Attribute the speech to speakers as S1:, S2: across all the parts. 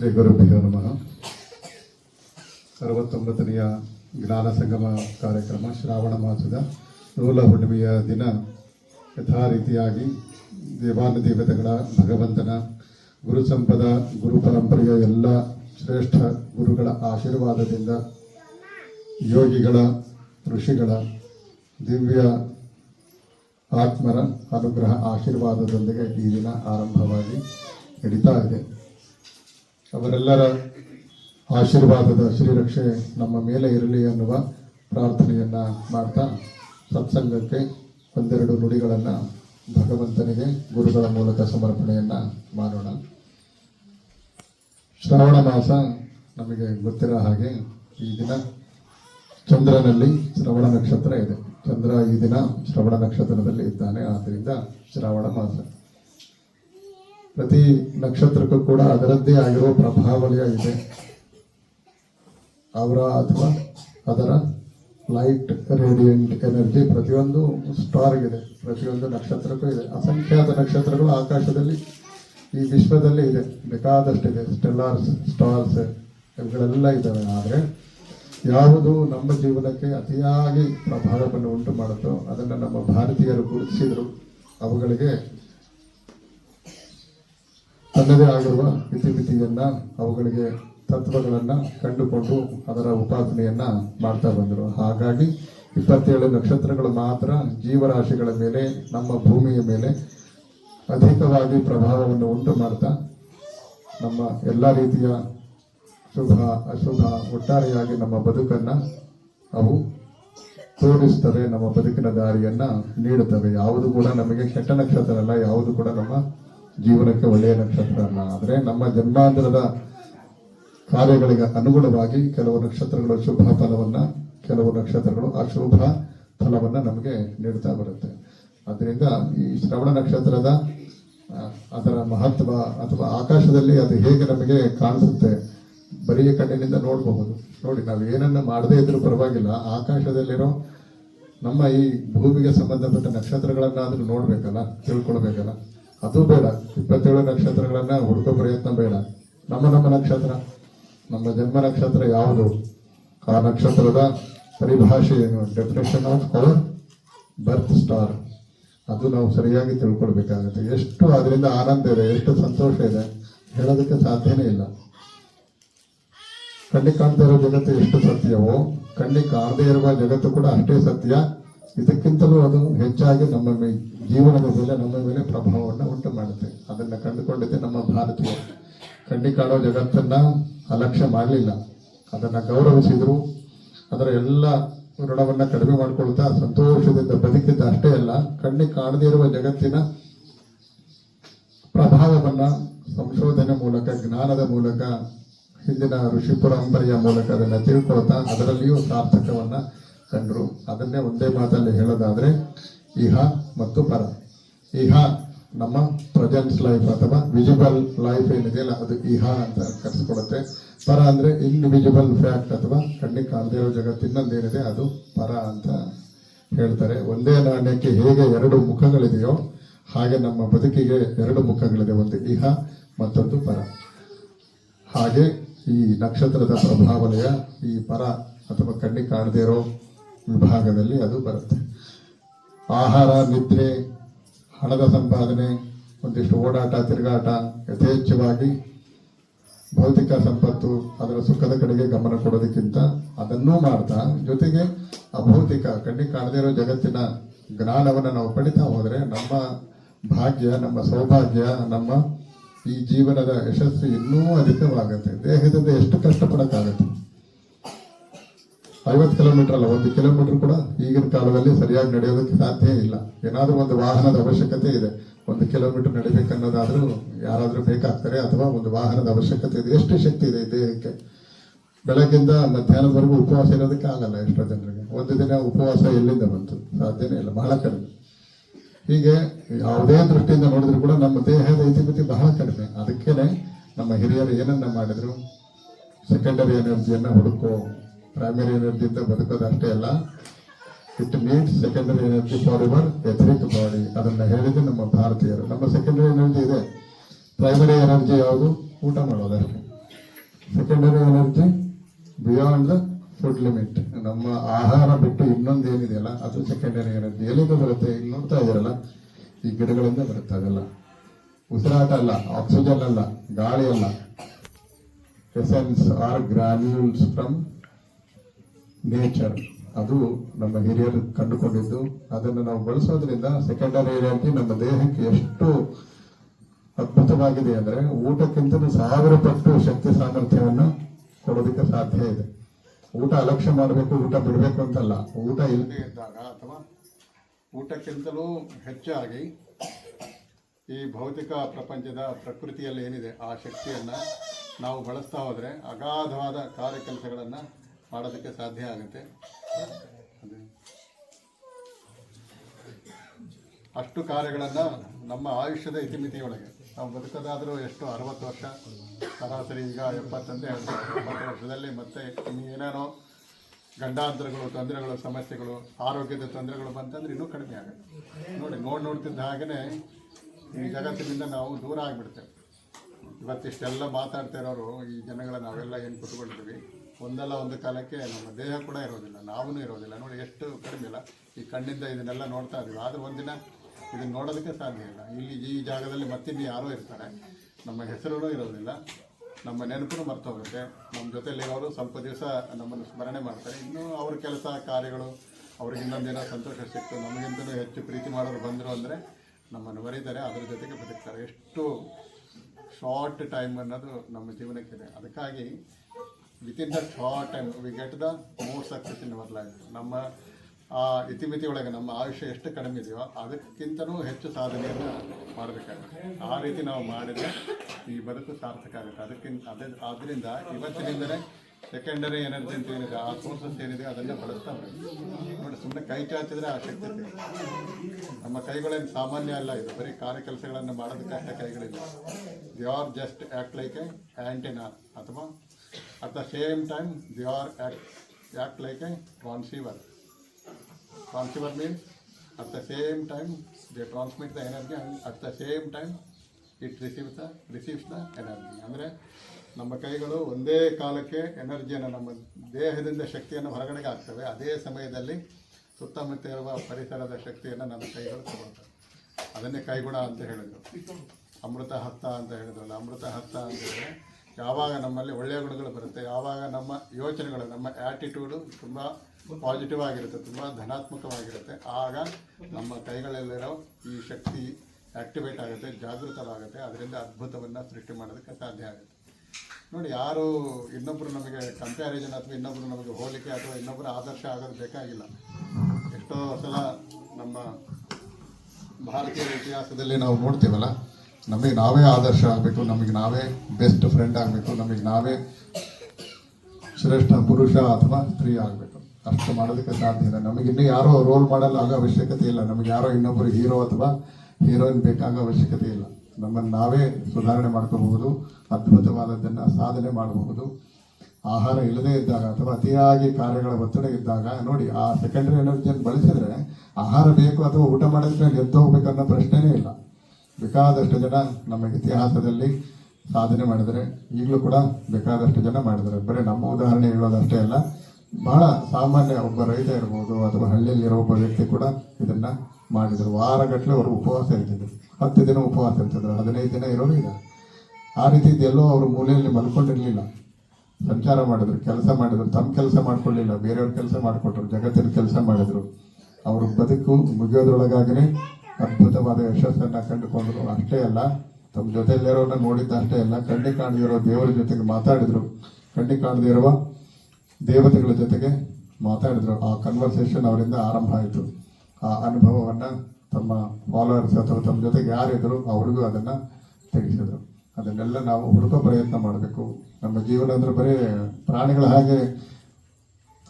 S1: ಶ್ರೀ ಗುರುಭ್ಯೋ ನಮಃ. ಅರವತ್ತೊಂಬತ್ತನೆಯ ಜ್ಞಾನ ಸಂಗಮ ಕಾರ್ಯಕ್ರಮ ಶ್ರಾವಣ ಮಾಸದ ನೂಲ ಹುಣ್ಣಿಮೆಯ ದಿನ ಯಥಾ ರೀತಿಯಾಗಿ ದೇವಾನ ದೇವತೆಗಳ ಭಗವಂತನ ಗುರು ಸಂಪದ, ಗುರು ಪರಂಪರೆಯ ಎಲ್ಲ ಶ್ರೇಷ್ಠ ಗುರುಗಳ ಆಶೀರ್ವಾದದಿಂದ ಯೋಗಿಗಳ, ಋಷಿಗಳ ದಿವ್ಯ ಆತ್ಮರ ಅನುಗ್ರಹ ಆಶೀರ್ವಾದದೊಂದಿಗೆ ಈ ದಿನ ಆರಂಭವಾಗಿ ನಡೀತಾ ಇದೆ. ಅವರೆಲ್ಲರ ಆಶೀರ್ವಾದದ ಶ್ರೀರಕ್ಷೆ ನಮ್ಮ ಮೇಲೆ ಇರಲಿ ಅನ್ನುವ ಪ್ರಾರ್ಥನೆಯನ್ನ ಮಾಡ್ತಾ ಸತ್ಸಂಗಕ್ಕೆ ಒಂದೆರಡು ನುಡಿಗಳನ್ನು ಭಗವಂತನಿಗೆ ಗುರುಗಳ ಮೂಲಕ ಸಮರ್ಪಣೆಯನ್ನ ಮಾಡೋಣ. ಶ್ರಾವಣ ಮಾಸ ನಮಗೆ ಗೊತ್ತಿರೋ ಹಾಗೆ ಈ ದಿನ ಚಂದ್ರನಲ್ಲಿ ಶ್ರವಣ ನಕ್ಷತ್ರ ಇದೆ. ಚಂದ್ರ ಈ ದಿನ ಶ್ರವಣ ನಕ್ಷತ್ರದಲ್ಲಿ ಇದ್ದಾನೆ. ಆದ್ದರಿಂದ ಶ್ರಾವಣ ಮಾಸ. ಪ್ರತಿ ನಕ್ಷತ್ರಕ್ಕೂ ಕೂಡ ಅದರದ್ದೇ ಆಗಿರೋ ಪ್ರಭಾವಲಯ ಇದೆ. ಅವರ ಅಥವಾ ಅದರ ಲೈಟ್ ರೇಡಿಯಂಟ್ ಎನರ್ಜಿ ಪ್ರತಿಯೊಂದು ಸ್ಟಾರ್ಗಿದೆ. ಪ್ರತಿಯೊಂದು ನಕ್ಷತ್ರಕ್ಕೂ ಇದೆ. ಅಸಂಖ್ಯಾತ ನಕ್ಷತ್ರಗಳು ಆಕಾಶದಲ್ಲಿ ಈ ವಿಶ್ವದಲ್ಲಿ ಇದೆ. ಬೇಕಾದಷ್ಟಿದೆ. ಸ್ಟೆಲ್ಲಾರ್ಸ್ ಸ್ಟಾರ್ಸ್ ಇವುಗಳೆಲ್ಲ ಇದ್ದಾವೆ. ಆದರೆ ಯಾವುದು ನಮ್ಮ ಜೀವನಕ್ಕೆ ಅತಿಯಾಗಿ ಪ್ರಭಾವವನ್ನು ಉಂಟು ಮಾಡುತ್ತೋ ಅದನ್ನು ನಮ್ಮ ಭಾರತೀಯರು ಗುರುತಿಸಿದರು. ಅವುಗಳಿಗೆ ತನ್ನದೇ ಆಗಿರುವ ಇತಿಮಿತಿಯನ್ನ ಅವುಗಳಿಗೆ ತತ್ವಗಳನ್ನು ಕಂಡುಕೊಂಡು ಅದರ ಉಪಾಸನೆಯನ್ನ ಮಾಡ್ತಾ ಬಂದರು. ಹಾಗಾಗಿ ಇಪ್ಪತ್ತೇಳು ನಕ್ಷತ್ರಗಳು ಮಾತ್ರ ಜೀವರಾಶಿಗಳ ಮೇಲೆ, ನಮ್ಮ ಭೂಮಿಯ ಮೇಲೆ ಅಧಿಕವಾಗಿ ಪ್ರಭಾವವನ್ನು ಉಂಟು ಮಾಡ್ತಾ, ನಮ್ಮ ಎಲ್ಲ ರೀತಿಯ ಶುಭ, ಅಶುಭ, ಒಟ್ಟಾರೆಯಾಗಿ ನಮ್ಮ ಬದುಕನ್ನು ಅವು ತೋರಿಸ್ತವೆ, ನಮ್ಮ ಬದುಕಿನ ದಾರಿಯನ್ನು ನೀಡುತ್ತವೆ. ಯಾವುದು ಕೂಡ ನಮಗೆ ಕೆಟ್ಟ ನಕ್ಷತ್ರ ಅಲ್ಲ, ಯಾವುದು ಕೂಡ ನಮ್ಮ ಜೀವನಕ್ಕೆ ಒಳ್ಳೆಯ ನಕ್ಷತ್ರ ಆದರೆ ನಮ್ಮ ಜನ್ಮಾಂತರದ ಕಾರ್ಯಗಳಿಗೆ ಅನುಗುಣವಾಗಿ ಕೆಲವು ನಕ್ಷತ್ರಗಳು ಶುಭ ಫಲವನ್ನ, ಕೆಲವು ನಕ್ಷತ್ರಗಳು ಅಶುಭ ಫಲವನ್ನ ನಮಗೆ ನೀಡ್ತಾ ಬರುತ್ತೆ. ಅದರಿಂದ ಈ ಶ್ರವಣ ನಕ್ಷತ್ರದ ಅದರ ಮಹತ್ವ ಅಥವಾ ಆಕಾಶದಲ್ಲಿ ಅದು ಹೇಗೆ ನಮಗೆ ಕಾಣಿಸುತ್ತೆ ಬರಿಯ ಕಣ್ಣಿನಿಂದ ನೋಡಬಹುದು. ನೋಡಿ, ನಾವು ಏನನ್ನ ಮಾಡದೇ ಇದ್ರೂ ಪರವಾಗಿಲ್ಲ, ಆಕಾಶದಲ್ಲಿರೋ ನಮ್ಮ ಈ ಭೂಮಿಗೆ ಸಂಬಂಧಪಟ್ಟ ನಕ್ಷತ್ರಗಳನ್ನಾದರೂ ನೋಡಬೇಕಲ್ಲ, ತಿಳ್ಕೊಳ್ಬೇಕಲ್ಲ. ಅದು ಬೇಡ. ಇಪ್ಪತ್ತೇಳು ನಕ್ಷತ್ರಗಳನ್ನ ಹುಡುಕೋ ಪ್ರಯತ್ನ ಬೇಡ. ನಮ್ಮ ನಮ್ಮ ನಕ್ಷತ್ರ, ನಮ್ಮ ಜನ್ಮ ನಕ್ಷತ್ರ ಯಾವುದು? ಆ ನಕ್ಷತ್ರದ ಪರಿಭಾಷೆ ಏನು? Definition of our birth star ಅದು ನಾವು ಸರಿಯಾಗಿ ತಿಳ್ಕೊಳ್ಬೇಕಾಗುತ್ತೆ. ಎಷ್ಟು ಅದರಿಂದ ಆನಂದ ಇದೆ, ಎಷ್ಟು ಸಂತೋಷ ಇದೆ, ಹೇಳೋದಕ್ಕೆ ಸಾಧ್ಯನೇ ಇಲ್ಲ. ಕಣ್ಣಿಗೆ ಕಾಣ್ತಾ ಇರೋ ಜಗತ್ತು ಎಷ್ಟು ಸತ್ಯವೋ, ಕಣ್ಣಿಗೆ ಕಾಣದೇ ಇರುವ ಜಗತ್ತು ಕೂಡ ಅಷ್ಟೇ ಸತ್ಯ. ಇದಕ್ಕಿಂತಲೂ ಅದು ಹೆಚ್ಚಾಗಿ ನಮ್ಮ ಮೇಲೆ ಜೀವನದ ಮೇಲೆ, ನಮ್ಮ ಮೇಲೆ ಪ್ರಭಾವವನ್ನು ಉಂಟು ಮಾಡುತ್ತೆ ಅದನ್ನು ಕಂಡುಕೊಂಡಿದ್ದೆ ನಮ್ಮ ಭಾರತೀಯ ಕಣ್ಣಿಗೆ ಕಾಣೋ ಜಗತ್ತನ್ನ ಅಲಕ್ಷ್ಯ ಮಾಡಲಿಲ್ಲ. ಅದನ್ನ ಗೌರವಿಸಿದರು. ಅದರ ಎಲ್ಲ ಋಣವನ್ನು ಕಡಿಮೆ ಮಾಡಿಕೊಳ್ತಾ ಸಂತೋಷದಿಂದ ಬದುಕಿದ್ದ ಅಷ್ಟೇ ಅಲ್ಲ ಕಣ್ಣಿಗೆ ಕಾಣದೇ ಇರುವ ಜಗತ್ತಿನ ಪ್ರಭಾವವನ್ನು ಸಂಶೋಧನೆ ಮೂಲಕ, ಜ್ಞಾನದ ಮೂಲಕ, ಹಿಂದಿನ ಋಷಿ ಪರಂಪರೆಯ ಮೂಲಕ ಅದನ್ನು ತಿಳ್ಕೊಳ್ತಾ ಅದರಲ್ಲಿಯೂ ಸಾರ್ಥಕವನ್ನ ಕಂಡ್ರು ಅದನ್ನೇ ಒಂದೇ ಮಾತಲ್ಲಿ ಹೇಳೋದಾದರೆ ಇಹ ಮತ್ತು ಪರ. ಇಹ ನಮ್ಮ ಪ್ರೆಸೆಂಟ್ ಲೈಫ್ ಅಥವಾ ವಿಜಿಬಲ್ ಲೈಫ್ ಏನಿದೆಯಲ್ಲ ಅದು ಇಹ ಅಂತ ಕರೆಸ್ಕೊಡುತ್ತೆ ಪರ ಅಂದ್ರೆ ಇನ್ವಿಜಿಬಲ್ ಫ್ಯಾಕ್ಟ್ ಅಥವಾ ಕಣ್ಣಿಗೆ ಕಾಣದೇ ಇರೋ ಏನಿದೆ ಅದು ಪರ ಅಂತ ಹೇಳ್ತಾರೆ. ಒಂದೇ ನಾಣ್ಯಕ್ಕೆ ಹೇಗೆ ಎರಡು ಮುಖಗಳಿದೆಯೋ ಹಾಗೆ ನಮ್ಮ ಬದುಕಿಗೆ ಎರಡು ಮುಖಗಳಿದೆ, ಒಂದು ಇಹ ಮತ್ತೊಂದು ಪರ. ಹಾಗೆ ಈ ನಕ್ಷತ್ರದ ಪ್ರಭಾವಲಯ, ಈ ಪರ ಅಥವಾ ಕಣ್ಣಿಗೆ ಕಾಣದೇ ಇರೋ ವಿಭಾಗದಲ್ಲಿ ಅದು ಬರುತ್ತೆ. ಆಹಾರ, ನಿದ್ರೆ, ಹಣದ ಸಂಪಾದನೆ, ಒಂದಿಷ್ಟು ಓಡಾಟ, ತಿರುಗಾಟ ಯಥೇಚ್ಛವಾಗಿ ಭೌತಿಕ ಸಂಪತ್ತು, ಅದರ ಸುಖದ ಕಡೆಗೆ ಗಮನ ಕೊಡೋದಕ್ಕಿಂತ ಅದನ್ನೂ ಮಾಡ್ತಾ, ಜೊತೆಗೆ ಅಭೌತಿಕ, ಕಣ್ಣಿಗೆ ಕಾಣದೇ ಇರೋ ಜಗತ್ತಿನ ಜ್ಞಾನವನ್ನು ನಾವು ಪಡಿತಾ ಹೋದರೆ ನಮ್ಮ ಭಾಗ್ಯ, ನಮ್ಮ ಸೌಭಾಗ್ಯ, ನಮ್ಮ ಈ ಜೀವನದ ಯಶಸ್ಸು ಇನ್ನೂ ಅಧಿಕವಾಗುತ್ತೆ. ದೇಹದಿಂದ ಎಷ್ಟು ಕಷ್ಟಪಡಕ್ಕಾಗತ್ತೆ? ಐವತ್ತು ಕಿಲೋಮೀಟರ್ ಅಲ್ಲ, ಒಂದು ಕಿಲೋಮೀಟರ್ ಕೂಡ ಈಗಿನ ಕಾಲದಲ್ಲಿ ಸರಿಯಾಗಿ ನಡೆಯೋದಕ್ಕೆ ಸಾಧ್ಯ ಇಲ್ಲ. ಏನಾದರೂ ಒಂದು ವಾಹನದ ಅವಶ್ಯಕತೆ ಇದೆ. ಒಂದು ಕಿಲೋಮೀಟರ್ ನಡಿಬೇಕನ್ನೋದಾದ್ರೂ ಯಾರಾದರೂ ಬೇಕಾಗ್ತಾರೆ, ಅಥವಾ ಒಂದು ವಾಹನದ ಅವಶ್ಯಕತೆ ಇದೆ. ಎಷ್ಟು ಶಕ್ತಿ ಇದೆ ದೇಹಕ್ಕೆ? ಬೆಳಗ್ಗಿಂದ ಮಧ್ಯಾಹ್ನದವರೆಗೂ ಉಪವಾಸ ಇರೋದಕ್ಕೆ ಆಗಲ್ಲ ಎಷ್ಟೋ ಜನರಿಗೆ. ಒಂದು ದಿನ ಉಪವಾಸ ಎಲ್ಲಿಂದ ಬಂತು? ಸಾಧ್ಯನೇ ಇಲ್ಲ, ಬಹಳ ಕಡಿಮೆ. ಹೀಗೆ ಯಾವುದೇ ದೃಷ್ಟಿಯಿಂದ ನೋಡಿದ್ರು ಕೂಡ ನಮ್ಮ ದೇಹದ ಇತಿಮಿತಿ ಬಹಳ ಕಡಿಮೆ. ಅದಕ್ಕೇನೆ ನಮ್ಮ ಹಿರಿಯರು ಏನನ್ನ ಮಾಡಿದ್ರು? ಸೆಕೆಂಡರಿ ಎನರ್ಜಿಯನ್ನ ಹುಡುಕೋ ಪ್ರೈಮರಿ ಅಂತ ಬದುಕೋದು ಅಷ್ಟೇ ಅಲ್ಲ. It needs secondary energy for your etheric body ಅದನ್ನ ಹೇಳಿದ್ದು ನಮ್ಮ ಭಾರತೀಯರು. ನಮ್ಮ ಸೆಕೆಂಡರಿ ಎನರ್ಜಿ ಇದೆ. ಪ್ರೈಮರಿ ಎನರ್ಜಿ ಯಾವುದು? ಊಟ ಮಾಡೋದಷ್ಟೇ secondary energy beyond the food limit ನಮ್ಮ ಆಹಾರ ಬಿಟ್ಟು ಇನ್ನೊಂದು ಏನಿದೆಯಲ್ಲ ಅದು ಸೆಕೆಂಡರಿ ಎನರ್ಜಿ ಎಲ್ಲಿಂದ ಬರುತ್ತೆ? ಇಲ್ಲಿ ನೋಡ್ತಾ ಇದ್ದೀರಲ್ಲ, ಈ ಗಿಡಗಳಿಂದ ಬರುತ್ತೆ ಅದೆಲ್ಲ. ಉಸಿರಾಟ ಅಲ್ಲ ಆಕ್ಸಿಜನ್ ಅಲ್ಲ, ಗಾಳಿ ಅಲ್ಲ. Essence or granules from nature ಅದು ನಮ್ಮ ಹಿರಿಯರು ಕಂಡುಕೊಂಡಿದ್ದು. ಅದನ್ನು ನಾವು ಬಳಸೋದ್ರಿಂದ ಸೆಕೆಂಡರಿ ಏರಿಯಾಗಿ ನಮ್ಮ ದೇಹಕ್ಕೆ ಎಷ್ಟು ಅದ್ಭುತವಾಗಿದೆ ಅಂದ್ರೆ ಊಟಕ್ಕಿಂತ ಸಾವಿರ ಪಟ್ಟು ಶಕ್ತಿ ಸಾಮರ್ಥ್ಯವನ್ನು ಕೊಡೋದಕ್ಕೆ ಸಾಧ್ಯ ಇದೆ. ಊಟ ಅಲಕ್ಷ್ಯ ಮಾಡಬೇಕು, ಊಟ ಬಿಡಬೇಕು ಅಂತಲ್ಲ. ಊಟ ಇಲ್ಲದೆ ಇದ್ದಾಗ ಅಥವಾ ಊಟಕ್ಕಿಂತಲೂ ಹೆಚ್ಚಾಗಿ ಈ ಭೌತಿಕ ಪ್ರಪಂಚದ ಪ್ರಕೃತಿಯಲ್ಲಿ ಏನಿದೆ, ಆ ಶಕ್ತಿಯನ್ನ ನಾವು ಬಳಸ್ತಾ ಹೋದರೆ ಅಗಾಧವಾದ ಕಾರ್ಯಕೆಲಸಗಳನ್ನ ಮಾಡೋದಕ್ಕೆ ಸಾಧ್ಯ ಆಗುತ್ತೆ. ಅಷ್ಟು ಕಾರ್ಯಗಳನ್ನು ನಮ್ಮ ಆಯುಷ್ಯದ ಇತಿಮಿತಿಯೊಳಗೆ. ನಾವು ಬದುಕೋದಾದರೂ ಎಷ್ಟು ಅರವತ್ತು ವರ್ಷ, ಸರಾಸರಿ ಈಗ ಎಪ್ಪತ್ತಂತೆ ಹೇಳ್ತಾರೆ ಎಪ್ಪತ್ತು ವರ್ಷದಲ್ಲಿ ಮತ್ತೆ ಇನ್ನೇನೇನೋ ಗಂಡಾಂತರಗಳು, ತೊಂದರೆಗಳು, ಸಮಸ್ಯೆಗಳು, ಆರೋಗ್ಯದ ತೊಂದರೆಗಳು ಬಂತಂದ್ರೆ ಇನ್ನೂ ಕಡಿಮೆ ಆಗುತ್ತೆ. ನೋಡಿ ನೋಡಿ ನೋಡ್ತಿದ್ದ ಹಾಗೆಯೇ ಈ ಜಗತ್ತಿನಿಂದ ನಾವು ದೂರ ಆಗಿಬಿಡ್ತೇವೆ. ಇವತ್ತಿಷ್ಟೆಲ್ಲ ಮಾತಾಡ್ತಾ ಇರೋರು ಈ ಜನಗಳ ನಾವೆಲ್ಲ ಏನು ಕುತ್ಕೊಂಡಿದ್ದೀವಿ? ಒಂದಲ್ಲ ಒಂದು ಕಾಲಕ್ಕೆ ನಮ್ಮ ದೇಹ ಕೂಡ ಇರೋದಿಲ್ಲ ನಾವೂ ಇರೋದಿಲ್ಲ. ನೋಡಿ, ಎಷ್ಟು ಕಡಿಮೆ ಇಲ್ಲ ಈ ಕಣ್ಣಿಂದ ಇದನ್ನೆಲ್ಲ ನೋಡ್ತಾ ಇದೀವಿ ಆದ್ರೆ ಒಂದಿನ ಇದನ್ನ ನೋಡೋದಕ್ಕೆ ಸಾಧ್ಯ ಇಲ್ಲ. ಇಲ್ಲಿ ಈ ಜಾಗದಲ್ಲಿ ಮತ್ತಿನ್ನು ಯಾರೋ ಇರ್ತಾರೆ. ನಮ್ಮ ಹೆಸರು ಇರೋದಿಲ್ಲ. ನಮ್ಮ ನೆನಪು ಮರ್ತೋಗುತ್ತೆ. ನಮ್ಮ ಜೊತೆಲಿರೋರು ಸ್ವಲ್ಪ ದಿವಸ ನಮ್ಮನ್ನು ಸ್ಮರಣೆ ಮಾಡ್ತಾರೆ. ಇನ್ನೂ ಅವ್ರ ಕೆಲಸ, ಕಾರ್ಯಗಳು, ಅವ್ರಿಗೆ ಇನ್ನೊಂದಿನ ಸಂತೋಷ ಸಿಕ್ತು ನಮಗಿಂತಲೂ ಹೆಚ್ಚು ಪ್ರೀತಿ ಮಾಡೋರು ಬಂದರು ಅಂದರೆ ನಮ್ಮನ್ನು ಬರೀತಾರೆ ಅದ್ರ ಜೊತೆಗೆ ಬದುಕ್ತಾರೆ. ಎಷ್ಟು ಶಾರ್ಟ್ ಟೈಮ್ ಅನ್ನೋದು ನಮ್ಮ ಜೀವನಕ್ಕಿದೆ. ಅದಕ್ಕಾಗಿ within the short time we get the more success in our life ನಮ್ಮ, ಆ ಇತಿಮಿತಿ ಒಳಗೆ ನಮ್ಮ ಆಯುಷ್ಯ ಎಷ್ಟು ಕಡಿಮೆ ಇದೆಯೋ ಅದಕ್ಕಿಂತನೂ ಹೆಚ್ಚು ಸಾಧನೆಯನ್ನು ಮಾಡಬೇಕಾಗುತ್ತೆ. ಆ ರೀತಿ ನಾವು ಮಾಡಿದರೆ ಈ ಬದುಕು ಸಾರ್ಥಕ ಆಗುತ್ತೆ. ಅದಕ್ಕಿಂತ, ಅದೇ ಆದ್ದರಿಂದ ಇವತ್ತಿನಿಂದಲೇ ಸೆಕೆಂಡರಿ ಎನರ್ಜಿ ಅಂತ ಏನಿದೆ, ಆ ಸೋರ್ಸಸ್ ಏನಿದೆ ಅದನ್ನು ಬಳಸ್ತಾ ನೋಡಿ ಸುಮ್ಮನೆ ಕೈ ಚಾಚಿದ್ರೆ ಆ ಶಕ್ತಿ. ನಮ್ಮ ಕೈಗಳೇನು ಸಾಮಾನ್ಯ ಅಲ್ಲ, ಇದು ಬರೀ ಕಾರ್ಯಕೆಲಸಗಳನ್ನು ಮಾಡೋದಕ್ಕೆ ಅಷ್ಟೇ ಕೈಗಳಿಲ್ಲ. They are just act like a antenna ಅಥವಾ at the same time they are act act like a transceiver transceiver means at the same time they transmit the energy and at the same time it receives the receives the energy ಅಂದರೆ ನಮ್ಮ ಕೈಗಳು ಒಂದೇ ಕಾಲಕ್ಕೆ ಎನರ್ಜಿಯನ್ನು ನಮ್ಮ ದೇಹದಿಂದ ಶಕ್ತಿಯನ್ನು ಹೊರಗಡೆಗೆ ಹಾಕ್ತವೆ. ಅದೇ ಸಮಯದಲ್ಲಿ ಸುತ್ತಮುತ್ತ ಇರುವ ಪರಿಸರದ ಶಕ್ತಿಯನ್ನು ನಮ್ಮ ಕೈಗಳು ತಗೊಳ್ತವೆ. ಅದನ್ನೇ ಕೈಗುಣ ಅಂತ ಹೇಳಿದರು. ಅಮೃತ ಹತ್ತ ಅಂತ ಹೇಳಿದ್ರಲ್ಲ, ಅಮೃತ ಹತ್ತ ಅಂತ ಹೇಳಿದ್ರೆ ಯಾವಾಗ ನಮ್ಮಲ್ಲಿ ಒಳ್ಳೆಯ ಗುಣಗಳು ಬರುತ್ತೆ, ಯಾವಾಗ ನಮ್ಮ ಯೋಚನೆಗಳು, ನಮ್ಮ ಆ್ಯಟಿಟ್ಯೂಡು ತುಂಬ ಪಾಸಿಟಿವ್ ಆಗಿರುತ್ತೆ, ತುಂಬ ಧನಾತ್ಮಕವಾಗಿರುತ್ತೆ, ಆಗ ನಮ್ಮ ಕೈಗಳಲ್ಲಿರೋ ಈ ಶಕ್ತಿ ಆಕ್ಟಿವೇಟ್ ಆಗುತ್ತೆ, ಜಾಗೃತವಾಗುತ್ತೆ, ಅದರಿಂದ ಅದ್ಭುತವನ್ನು ಸೃಷ್ಟಿ ಮಾಡೋದಕ್ಕೆ ಸಾಧ್ಯ ಆಗುತ್ತೆ. ನೋಡಿ, ಯಾರು ಇನ್ನೊಬ್ಬರು ನಮಗೆ ಕಂಪ್ಯಾರಿಸನ್ ಅಥವಾ ಇನ್ನೊಬ್ಬರು ನಮಗೆ ಹೋಲಿಕೆ ಅಥವಾ ಇನ್ನೊಬ್ಬರ ಆದರ್ಶ ಆಗೋದು ಬೇಕಾಗಿಲ್ಲ. ಎಷ್ಟೋ ಸಲ ನಮ್ಮ ಭಾರತೀಯ ಇತಿಹಾಸದಲ್ಲಿ ನಾವು ನೋಡ್ತೀವಲ್ಲ ನಮಗೆ ನಾವೇ ಆದರ್ಶ ಆಗಬೇಕು, ನಮಗೆ ನಾವೇ ಬೆಸ್ಟ್ ಫ್ರೆಂಡ್ ಆಗಬೇಕು, ನಮಗೆ ನಾವೇ ಶ್ರೇಷ್ಠ ಪುರುಷ ಅಥವಾ ಸ್ತ್ರೀ ಆಗಬೇಕು. ಅಷ್ಟು ಮಾಡೋದಕ್ಕೆ ಸಾಧ್ಯ ಇಲ್ಲ. ನಮಗೆ ಇನ್ನೂ ಯಾರೋ ರೋಲ್ ಮಾಡಲ್ ಆಗೋ ಅವಶ್ಯಕತೆ ಇಲ್ಲ. ನಮಗೆ ಯಾರೋ ಇನ್ನೊಬ್ಬರು ಹೀರೋ ಅಥವಾ ಹೀರೋಯಿನ್ ಬೇಕಾಗೋ ಅವಶ್ಯಕತೆ ಇಲ್ಲ. ನಮ್ಮನ್ನು ನಾವೇ ಸುಧಾರಣೆ ಮಾಡ್ಕೋಬಹುದು, ಅದ್ಭುತವಾದದ್ದನ್ನು ಸಾಧನೆ ಮಾಡಬಹುದು. ಆಹಾರ ಇಲ್ಲದೇ ಇದ್ದಾಗ ಅಥವಾ ಅತಿಯಾಗಿ ಕಾರ್ಯಗಳ ಒತ್ತಡ ಇದ್ದಾಗ, ನೋಡಿ, ಆ ಸೆಕೆಂಡರಿ ಎನರ್ಜಿಯನ್ನು ಬಳಸಿದ್ರೆ ಆಹಾರ ಬೇಕು ಅಥವಾ ಊಟ ಮಾಡಿದ್ರೆ ಎದ್ದು ಹೋಗ್ಬೇಕನ್ನೋ ಪ್ರಶ್ನೆನೇ ಇಲ್ಲ. ಬೇಕಾದಷ್ಟು ಜನ ನಮ್ಮ ಇತಿಹಾಸದಲ್ಲಿ ಸಾಧನೆ ಮಾಡಿದರೆ, ಈಗಲೂ ಕೂಡ ಬೇಕಾದಷ್ಟು ಜನ ಮಾಡಿದ್ದಾರೆ ಬರೀ ನಮ್ಮ ಉದಾಹರಣೆ ಹೇಳೋದಷ್ಟೇ ಅಲ್ಲ, ಬಹಳ ಸಾಮಾನ್ಯ ಒಬ್ಬ ರೈತ ಇರ್ಬೋದು ಅಥವಾ ಹಳ್ಳಿಯಲ್ಲಿರೋ ಒಬ್ಬ ವ್ಯಕ್ತಿ ಕೂಡ ಇದನ್ನ ಮಾಡಿದರು. ವಾರಗಟ್ಟಲೆ ಅವರು ಉಪವಾಸ ಇರ್ತಿದ್ರು. ಹತ್ತು ದಿನ ಉಪವಾಸ ಇರ್ತಿದ್ರು. ಹದಿನೈದು ದಿನ ಇರೋರು ಇಲ್ಲ. ಆ ರೀತಿ ಎಲ್ಲೋ ಅವರು ಮೂಲೆಯಲ್ಲಿ ಮಲ್ಕೊಂಡಿರಲಿಲ್ಲ. ಸಂಚಾರ ಮಾಡಿದ್ರು, ಕೆಲಸ ಮಾಡಿದ್ರು. ತಮ್ಮ ಕೆಲಸ ಮಾಡ್ಕೊಳ್ಳಿಲ್ಲ. ಬೇರೆಯವ್ರ ಕೆಲಸ ಮಾಡಿಕೊಟ್ರು. ಜಗತ್ತಿನ ಕೆಲಸ ಮಾಡಿದ್ರು. ಅವರು ಬದುಕು ಮುಗಿಯೋದ್ರೊಳಗಾಗನೇ ಅದ್ಭುತವಾದ ಯಶಸ್ಸನ್ನ ಕಂಡುಕೊಂಡ್ರು. ಅಷ್ಟೇ ಅಲ್ಲ, ತಮ್ಮ ಜೊತೆಯಲ್ಲಿರೋನ ನೋಡಿದ್ದ ಅಷ್ಟೇ ಅಲ್ಲ, ಕಣ್ಣಿ ಕಾಣದಿರೋ ದೇವರ ಜೊತೆಗೆ ಮಾತಾಡಿದ್ರು. ಕಣ್ಣಿ ಕಾಣದಿರುವ ದೇವತೆಗಳ ಜೊತೆಗೆ ಮಾತಾಡಿದ್ರು. ಆ ಕನ್ವರ್ಸೇಷನ್ ಅವರಿಂದ ಆರಂಭ ಆಯಿತು. ಆ ಅನುಭವವನ್ನು ತಮ್ಮ ಫಾಲೋವರ್ಸ್ ಅಥವಾ ತಮ್ಮ ಜೊತೆಗೆ ಯಾರಿದ್ರು ಅವ್ರಿಗೂ ಅದನ್ನು ತಿಳಿಸಿದ್ರು. ಅದನ್ನೆಲ್ಲ ನಾವು ಹುಡುಕೋ ಪ್ರಯತ್ನ ಮಾಡಬೇಕು. ನಮ್ಮ ಜೀವನ ಅಂದರೆ ಬರೀ ಪ್ರಾಣಿಗಳ ಹಾಗೆ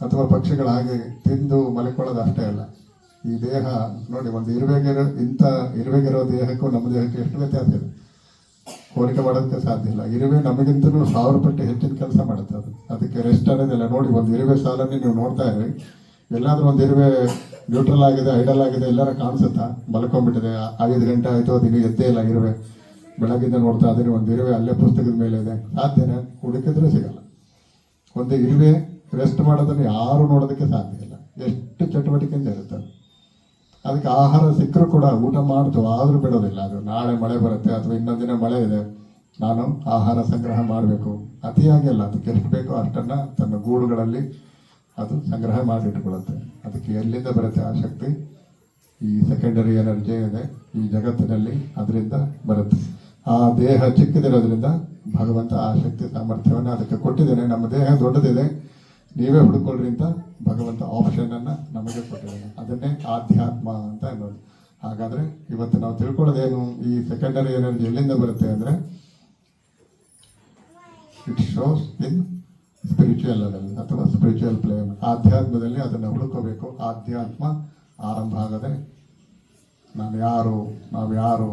S1: ಅಥವಾ ಪಕ್ಷಿಗಳ ಹಾಗೆ ತಿಂದು ಮಲ್ಕೊಳ್ಳೋದು ಅಷ್ಟೇ ಅಲ್ಲ. ಈ ದೇಹ ನೋಡಿ, ಒಂದು ಇರುವೆಗಿರೋ, ಇಂಥ ಇರುವೆಗಿರೋ ದೇಹಕ್ಕೂ ನಮ್ಮ ದೇಹಕ್ಕೆ ಎಷ್ಟು ವ್ಯತ್ಯಾಸ ಇದೆ? ಹೋಲಿಕೆ ಮಾಡೋದಕ್ಕೆ ಸಾಧ್ಯ ಇಲ್ಲ. ಇರುವೆ ನಮಗಿಂತಲೂ ಸಾವಿರ ಪಟ್ಟು ಹೆಚ್ಚಿನ ಕೆಲಸ ಮಾಡುತ್ತೆ ಅದು. ಅದಕ್ಕೆ ರೆಸ್ಟ್ ಅನ್ನೋದಿಲ್ಲ ನೋಡಿ, ಒಂದು ಇರುವೆ ಸಾಲನ್ನೇ ನೀವು ನೋಡ್ತಾ ಇರಿ. ಎಲ್ಲಾದರೂ ಒಂದು ಇರುವೆ ನ್ಯೂಟ್ರಲ್ ಆಗಿದೆ ಐಡಲ್ ಆಗಿದೆ, ಎಲ್ಲರೂ ಕಾಣಿಸುತ್ತಾ? ಮಲ್ಕೊಂಡ್ಬಿಟ್ಟಿದೆ, ಐದು ಗಂಟೆ ಆಯಿತು, ಅದು ಇನ್ನೂ ಎದ್ದೇ ಇಲ್ಲ ಇರುವೆ. ಬೆಳಗಿಂದ ನೋಡ್ತಾ ಇದ್ದೀನಿ ಒಂದು ಇರುವೆ ಅಲ್ಲೇ ಪುಸ್ತಕದ ಮೇಲೆ ಇದೆ. ಸಾಧ್ಯನೇ? ಹುಡುಕಿದ್ರೆ ಸಿಗಲ್ಲ. ಒಂದು ಇರುವೆ ರೆಸ್ಟ್ ಮಾಡೋದನ್ನು ಯಾರು ನೋಡೋದಕ್ಕೆ ಸಾಧ್ಯ ಇಲ್ಲ. ಎಷ್ಟು ಚಟುವಟಿಕೆಯಿಂದ ಇರುತ್ತೆ ಅದು. ಅದಕ್ಕೆ ಆಹಾರ ಸಿಕ್ಕರೂ ಕೂಡ ಊಟ ಮಾಡ್ತು ಆದರೂ ಬಿಡೋದಿಲ್ಲ. ಅದು ನಾಳೆ ಮಳೆ ಬರುತ್ತೆ ಅಥವಾ ಇನ್ನೊಂದು ದಿನ ಮಳೆ ಇದೆ, ನಾನು ಆಹಾರ ಸಂಗ್ರಹ ಮಾಡಬೇಕು. ಅತಿಯಾಗಿ ಅಲ್ಲ ಅದಕ್ಕೆ ಎಷ್ಟು ಬೇಕೋ ಅಷ್ಟನ್ನು ತನ್ನ ಗೂಡುಗಳಲ್ಲಿ ಅದು ಸಂಗ್ರಹ ಮಾಡಿಟ್ಕೊಳ್ಳುತ್ತೆ. ಅದಕ್ಕೆ ಎಲ್ಲಿಂದ ಬರುತ್ತೆ ಆ ಶಕ್ತಿ? ಈ ಸೆಕೆಂಡರಿ ಎನರ್ಜಿ ಇದೆ, ಈ ಜಗತ್ತಿನಲ್ಲಿ ಅದರಿಂದ ಬರುತ್ತೆ. ಆ ದೇಹ ಚಿಕ್ಕದಿರೋದ್ರಿಂದ ಭಗವಂತ ಆ ಶಕ್ತಿ ಸಾಮರ್ಥ್ಯವನ್ನು ಅದಕ್ಕೆ ಕೊಟ್ಟಿದ್ದೇನೆ. ನಮ್ಮ ದೇಹ ದೊಡ್ಡದಿದೆ ನೀವೇ ಹುಡುಕೊಳ್ರಿ ಅಂತ ಭಗವಂತ ಆಪ್ಷನ್ ಅನ್ನ ನಮಗೆ ಕೊಟ್ಟಿದ್ದಾನೆ ಅದನ್ನೇ ಆಧ್ಯಾತ್ಮ ಅಂತ ಅನ್ನೋದು. ಹಾಗಾದ್ರೆ ಇವತ್ತು ನಾವು ತಿಳ್ಕೊಳ್ಳೋದೇನು? ಈ ಸೆಕೆಂಡರಿ ಎನರ್ಜಿ ಎಲ್ಲಿಂದ ಬರುತ್ತೆ ಅಂದ್ರೆ it shows in spiritual level ಅಥವಾ ಸ್ಪಿರಿಚುವಲ್ ಪ್ಲೇನ್ ಆಧ್ಯಾತ್ಮದಲ್ಲಿ ಅದನ್ನು ಹುಡುಕೋಬೇಕು. ಆಧ್ಯಾತ್ಮ ಆರಂಭ ಆಗದೆ ನಾನು ಯಾರು, ನಾವು ಯಾರು,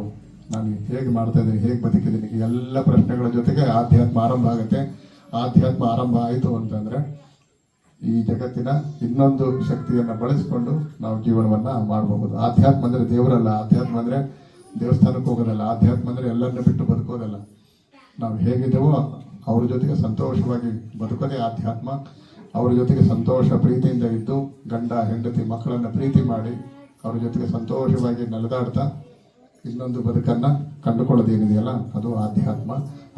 S1: ನಾನು ಹೇಗೆ ಮಾಡ್ತಾ ಇದ್ದೀನಿ, ಹೇಗೆ ಬದುಕಿದ್ದೀನಿ ಎಲ್ಲ ಪ್ರಶ್ನೆಗಳ ಜೊತೆಗೆ ಆಧ್ಯಾತ್ಮ ಆರಂಭ ಆಗುತ್ತೆ. ಆಧ್ಯಾತ್ಮ ಆರಂಭ ಆಯಿತು ಅಂತಂದ್ರೆ ಈ ಜಗತ್ತಿನ ಇನ್ನೊಂದು ಶಕ್ತಿಯನ್ನು ಬಳಸಿಕೊಂಡು ನಾವು ಜೀವನವನ್ನ ಮಾಡಬಹುದು ಆಧ್ಯಾತ್ಮ ಅಂದರೆ ದೇವರಲ್ಲ. ಆಧ್ಯಾತ್ಮ ಅಂದರೆ ದೇವಸ್ಥಾನಕ್ಕೆ ಹೋಗೋದಲ್ಲ. ಆಧ್ಯಾತ್ಮ ಅಂದರೆ ಎಲ್ಲರನ್ನ ಬಿಟ್ಟು ಬದುಕೋದಲ್ಲ. ನಾವು ಹೇಗಿದ್ದೇವೋ ಅವ್ರ ಜೊತೆಗೆ ಸಂತೋಷವಾಗಿ ಬದುಕೋದೇ ಆಧ್ಯಾತ್ಮ. ಅವ್ರ ಜೊತೆಗೆ ಸಂತೋಷ ಪ್ರೀತಿಯಿಂದ ಇದ್ದು ಗಂಡ, ಹೆಂಡತಿ, ಮಕ್ಕಳನ್ನ ಪ್ರೀತಿ ಮಾಡಿ ಅವ್ರ ಜೊತೆಗೆ ಸಂತೋಷವಾಗಿ ನೆಲೆದಾಡ್ತಾ ಇನ್ನೊಂದು ಬದುಕನ್ನ ಕಂಡುಕೊಳ್ಳೋದೇನಿದೆಯಲ್ಲ? ಅದು ಆಧ್ಯಾತ್ಮ.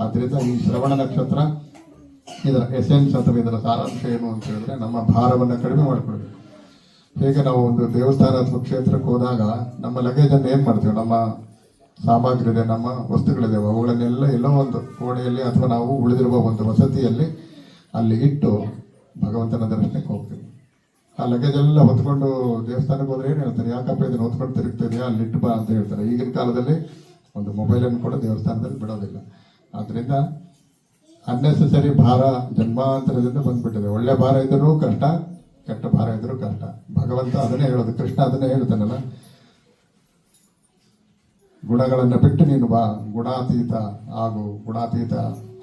S1: ಆದ್ದರಿಂದ ಈ ಶ್ರವಣ ನಕ್ಷತ್ರ ಇದರ ಎಸೆನ್ಸ್ ಅಥವಾ ಇದರ ಸಾರಾಂಶ ಏನು ಅಂತ ಹೇಳಿದ್ರೆ ನಮ್ಮ ಭಾರವನ್ನು ಕಡಿಮೆ ಮಾಡಿಕೊಳ್ಬೇಕು. ಹೇಗೆ ನಾವು ಒಂದು ದೇವಸ್ಥಾನ ಅಥವಾ ಕ್ಷೇತ್ರಕ್ಕೆ ಹೋದಾಗ ನಮ್ಮ ಲಗೇಜ್ ಅನ್ನು ಏನ್ ಮಾಡ್ತೀವಿ? ನಮ್ಮ ಸಾಮಗ್ರಿ ಇದೆ ನಮ್ಮ ವಸ್ತುಗಳಿದೆ, ಅವುಗಳನ್ನೆಲ್ಲ ಎಲ್ಲೋ ಒಂದು ಕೋಣೆಯಲ್ಲಿ ಅಥವಾ ನಾವು ಉಳಿದಿರುವ ಒಂದು ವಸತಿಯಲ್ಲಿ ಅಲ್ಲಿ ಇಟ್ಟು ಭಗವಂತನ ದರ್ಶನಕ್ಕೆ ಹೋಗ್ತೀವಿ. ಆ ಲಗೇಜ್ ಎಲ್ಲ ಹೊತ್ಕೊಂಡು ದೇವಸ್ಥಾನಕ್ಕೆ ಹೋದ್ರೆ ಏನು ಹೇಳ್ತಾರೆ? ಯಾಕಪ್ಪ ಇದನ್ನ ಹೊತ್ಕೊಂಡು ತಿರುಗ್ತಿದೆಯಾ? ಅಲ್ಲಿ ಇಟ್ಟು ಬಾ ಅಂತ ಹೇಳ್ತಾರೆ. ಈಗಿನ ಕಾಲದಲ್ಲಿ ಒಂದು ಮೊಬೈಲನ್ನು ಕೂಡ ದೇವಸ್ಥಾನದಲ್ಲಿ ಬಿಡೋದಿಲ್ಲ. ಆದ್ರಿಂದ ಅನ್ನೆಸೆಸರಿ ಭಾರ ಜನ್ಮಾಂತರದಿಂದ ಬಂದ್ಬಿಟ್ಟಿದೆ. ಒಳ್ಳೆ ಭಾರ ಇದ್ರೂ ಕಷ್ಟ, ಕೆಟ್ಟ ಭಾರ ಇದ್ರೂ ಕಷ್ಟ. ಭಗವಂತ ಅದನ್ನೇ ಹೇಳೋದು, ಕೃಷ್ಣ ಅದನ್ನೇ ಹೇಳ್ತಾನಲ್ಲ. ಗುಣಗಳನ್ನು ಬಿಟ್ಟು ನೀನು ಬಾ, ಗುಣಾತೀತ ಹಾಗೂ ಗುಣಾತೀತ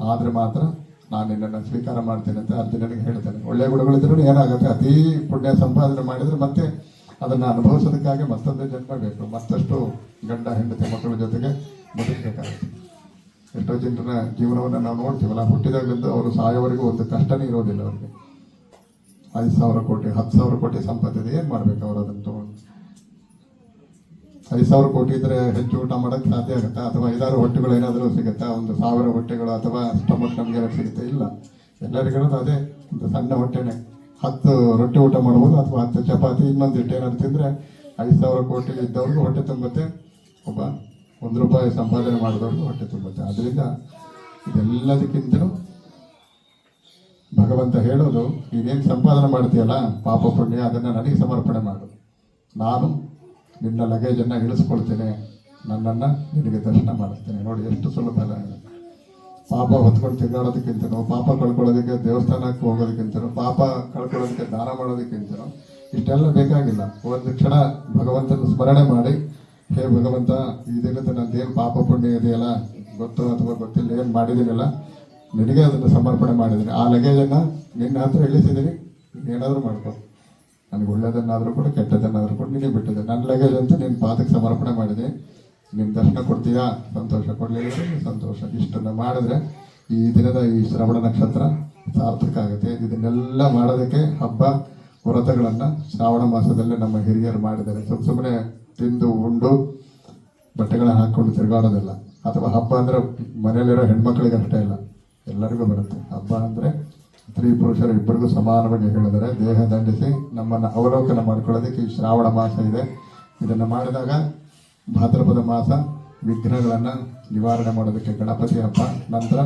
S1: ಆದ್ರೆ ಮಾತ್ರ ನಾನು ನಿನ್ನನ್ನು ಸ್ವೀಕಾರ ಮಾಡ್ತೇನೆ ಅಂತ ಅರ್ಜುನನಿಗೆ ಹೇಳ್ತೇನೆ. ಒಳ್ಳೆ ಗುಣಗಳಿದ್ರೂ ಏನಾಗುತ್ತೆ? ಅತಿ ಪುಣ್ಯ ಸಂಪಾದನೆ ಮಾಡಿದ್ರೆ ಮತ್ತೆ ಅದನ್ನ ಅನುಭವಿಸೋದಕ್ಕಾಗಿ ಮತ್ತೊಂದು ಜನ್ಮ ಬೇಕು. ಮತ್ತಷ್ಟು ಗಂಡ, ಹೆಂಡತಿ, ಮಕ್ಕಳ ಜೊತೆಗೆ ಬದುಕಬೇಕಾಗುತ್ತೆ. ಎಷ್ಟೋ ಜನರ ಜೀವನವನ್ನು ನಾವು ನೋಡ್ತೀವಲ್ಲ, ಹುಟ್ಟಿದಾಗಲಿಂದ ಅವರು ಸಾಯೋವರೆಗೂ ಒಂದು ಕಷ್ಟನೇ ಇರೋದಿಲ್ಲ ಅವ್ರಿಗೆ. ಐದು ಸಾವಿರ ಕೋಟಿ, ಹತ್ತು ಸಾವಿರ ಕೋಟಿ ಸಂಪತ್ತಿದೆ, ಏನು ಮಾಡ್ಬೇಕು ಅವರು ಅದನ್ನು ತೊಗೊಂಡು? ಐದು ಸಾವಿರ ಕೋಟಿ ಇದ್ರೆ ಹೆಚ್ಚು ಊಟ ಮಾಡೋಕ್ಕೆ ಸಾಧ್ಯ ಆಗುತ್ತಾ? ಅಥವಾ ಐದಾರು ಹೊಟ್ಟೆಗಳು ಏನಾದರೂ ಸಿಗುತ್ತಾ? ಒಂದು ಸಾವಿರ ಹೊಟ್ಟೆಗಳು ಅಥವಾ ಸ್ಟಮಕ್ ನಮಗೆ ಸಿಗುತ್ತೆ? ಇಲ್ಲ. ಎಲ್ಲರಿಗೂ ಅದೇ, ಒಂದು ಸಣ್ಣ ಹೊಟ್ಟೆನೆ. ಹತ್ತು ರೊಟ್ಟಿ ಊಟ ಮಾಡ್ಬೋದು, ಅಥವಾ ಹತ್ತು ಚಪಾತಿ, ಇನ್ನೊಂದು ಏನಾದ್ರು ತಿಂದರೆ ಐದು ಸಾವಿರ ಕೋಟಿ ಇದ್ದವ್ರಿಗೂ ಹೊಟ್ಟೆ ತುಂಬುತ್ತೆ. ಒಬ್ಬ ಒಂದು ರೂಪಾಯಿ ಸಂಪಾದನೆ ಮಾಡಿದವ್ರಿಗೆ ಹೊಟ್ಟೆ ತುಂಬುತ್ತೆ. ಅದರಿಂದ ಇದೆಲ್ಲದಕ್ಕಿಂತಲೂ ಭಗವಂತ ಹೇಳೋದು ನೀವೇನು ಸಂಪಾದನೆ ಮಾಡ್ತೀಯಲ್ಲ, ಪಾಪ ಪುಣ್ಯ, ಅದನ್ನು ನನಗೆ ಸಮರ್ಪಣೆ ಮಾಡು. ನಾನು ನಿನ್ನ ಲಗೇಜನ್ನು ಇಳಿಸ್ಕೊಳ್ತೇನೆ. ನನ್ನನ್ನು ನಿನಗೆ ದರ್ಶನ ಮಾಡಿಸ್ತೇನೆ. ನೋಡಿ, ಎಷ್ಟು ಸುಲಭ ಅಲ್ಲ. ಪಾಪ ಹೊತ್ಕೊಂಡು ತಿರುಗಾಡೋದಕ್ಕಿಂತನೂ ಪಾಪ ಕಳ್ಕೊಳ್ಳೋದಕ್ಕೆ ದೇವಸ್ಥಾನಕ್ಕೆ ಹೋಗೋದಕ್ಕಿಂತನೂ, ಪಾಪ ಕಳ್ಕೊಳ್ಳೋದಕ್ಕೆ ದಾನ ಮಾಡೋದಕ್ಕಿಂತನೂ ಇಷ್ಟೆಲ್ಲ ಬೇಕಾಗಿಲ್ಲ. ಒಂದು ಕ್ಷಣ ಭಗವಂತನ ಸ್ಮರಣೆ ಮಾಡಿ ಹೇ ಭಗವಂತ ಈ ದಿನದ ಏನು ಪಾಪ ಪುಣ್ಯ ಇದೆಯಲ್ಲ? ಗೊತ್ತು ಅಥವಾ ಗೊತ್ತಿಲ್ಲ, ಏನು ಮಾಡಿದ್ದೀನಲ್ಲ? ನಿನಗೆ ಅದನ್ನು ಸಮರ್ಪಣೆ ಮಾಡಿದ್ದೀನಿ. ಆ ಲಗೇಜನ್ನು ನಿನ್ನ ಹತ್ರ ಇಳಿಸಿದ್ದೀನಿ. ಏನಾದರೂ ಮಾಡ್ಕೊ. ನನಗೆ ಒಳ್ಳೇದನ್ನಾದರೂ ಕೂಡ ಕೆಟ್ಟದನ್ನಾದರೂ ಕೂಡ, ನಿನಗೆ ಬಿಟ್ಟಿದೆ ನನ್ನ ಲಗೇಜ್ ಅಂತ ನಿನ್ನ ಪಾದಕ್ಕೆ ಸಮರ್ಪಣೆ ಮಾಡಿದೆ. ನಿಮ್ಮ ದರ್ಶನ ಕೊಡ್ತೀಯಾ? ಸಂತೋಷ ಕೊಡಲಿಲ್ಲ ಸಂತೋಷ. ಇಷ್ಟನ್ನು ಮಾಡಿದ್ರೆ ಈ ದಿನದ ಈ ಶ್ರವಣ ನಕ್ಷತ್ರ ಸಾರ್ಥಕ ಆಗುತ್ತೆ ಇದನ್ನೆಲ್ಲ ಮಾಡೋದಕ್ಕೆ ಹಬ್ಬ, ವ್ರತಗಳನ್ನು ಶ್ರಾವಣ ಮಾಸದಲ್ಲೇ ನಮ್ಮ ಹಿರಿಯರು ಮಾಡಿದ್ದಾರೆ. ಸುಮ್ ಸುಮ್ಮನೆ ತಿಂದು ಉಂಡು, ಬಟ್ಟೆಗಳನ್ನ ಹಾಕ್ಕೊಂಡು ತಿರುಗಾಡೋದಿಲ್ಲ. ಅಥವಾ ಹಬ್ಬ ಅಂದರೆ ಮನೆಯಲ್ಲಿರೋ ಹೆಣ್ಮಕ್ಳಿಗೆ ಅಷ್ಟೇ ಇಲ್ಲ. ಎಲ್ಲರಿಗೂ ಬರುತ್ತೆ. ಹಬ್ಬ ಅಂದರೆ ಸ್ತ್ರೀ ಪುರುಷರು ಇಬ್ಬರಿಗೂ ಸಮಾನವಾಗಿ ಹೇಳಿದರೆ ದೇಹ ದಂಡಿಸಿ ನಮ್ಮನ್ನು ಅವಲೋಕನ ಮಾಡ್ಕೊಳ್ಳೋದಕ್ಕೆ ಈ ಶ್ರಾವಣ ಮಾಸ ಇದೆ. ಇದನ್ನು ಮಾಡಿದಾಗ ಭಾದ್ರಪದ ಮಾಸ ವಿಘ್ನಗಳನ್ನು ನಿವಾರಣೆ ಮಾಡೋದಕ್ಕೆ ಗಣಪತಿ ಹಬ್ಬ, ನಂತರ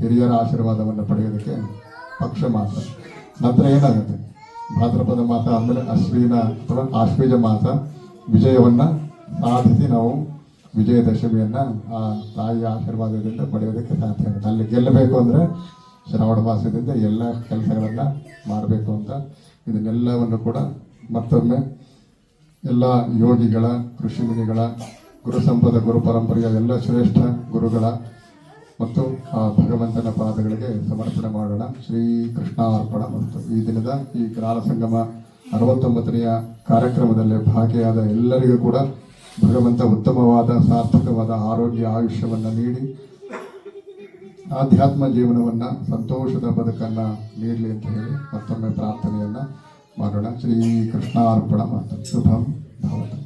S1: ಹಿರಿಯರ ಆಶೀರ್ವಾದವನ್ನು ಪಡೆಯೋದಕ್ಕೆ ಪಕ್ಷ ಮಾಸ. ನಂತರ ಏನಾಗುತ್ತೆ? ಭಾದ್ರಪದ ಮಾಸ ಆಮೇಲೆ ಅಶ್ವಿನ ಅಥವಾ ಆಶ್ವೀಜ ಮಾಸ. ವಿಜಯವನ್ನ ಸಾಧಿಸಿ ನಾವು ವಿಜಯದಶಮಿಯನ್ನ ಆ ತಾಯಿಯ ಆಶೀರ್ವಾದದಿಂದ ಪಡೆಯೋದಕ್ಕೆ ಸಾಧ್ಯ ಆಗುತ್ತೆ. ಅಲ್ಲಿ ಗೆಲ್ಲಬೇಕು ಅಂದ್ರೆ ಶ್ರಾವಣ ಮಾಸದಿಂದ ಎಲ್ಲ ಕೆಲಸಗಳನ್ನ ಮಾಡಬೇಕು ಅಂತ ಇದನ್ನೆಲ್ಲವನ್ನು ಕೂಡ ಮತ್ತೊಮ್ಮೆ ಎಲ್ಲ ಯೋಗಿಗಳ ಋಷಿಮುನಿಗಳ ಗುರು ಸಂಪದ, ಗುರು ಪರಂಪರೆಯ ಎಲ್ಲ ಶ್ರೇಷ್ಠ ಗುರುಗಳ ಮತ್ತು ಆ ಭಗವಂತನ ಪಾದಗಳಿಗೆ ಸಮರ್ಪಣೆ ಮಾಡೋಣ. ಶ್ರೀ ಕೃಷ್ಣಾರ್ಪಣ ಮತ್ತು ಈ ದಿನದ ಈ ಗ್ರಾಲ ಸಂಗಮ ಅರವತ್ತೊಂಬತ್ತನೆಯ ಕಾರ್ಯಕ್ರಮದಲ್ಲಿ ಭಾಗಿಯಾದ ಎಲ್ಲರಿಗೂ ಕೂಡ ಭಗವಂತ ಉತ್ತಮವಾದ, ಸಾರ್ಥಕವಾದ ಆರೋಗ್ಯ, ಆಯುಷ್ಯವನ್ನು ನೀಡಿ, ಆಧ್ಯಾತ್ಮ ಜೀವನವನ್ನು ಸಂತೋಷದ ಬದುಕನ್ನು ನೀಡಲಿ ಅಂತ ಹೇಳಿ ಮತ್ತೊಮ್ಮೆ ಪ್ರಾರ್ಥನೆಯನ್ನು ಮಾಡೋಣ. ಶ್ರೀ ಕೃಷ್ಣಾರ್ಪಣ ಮಾತು ಶುಭಂ ಭವತು.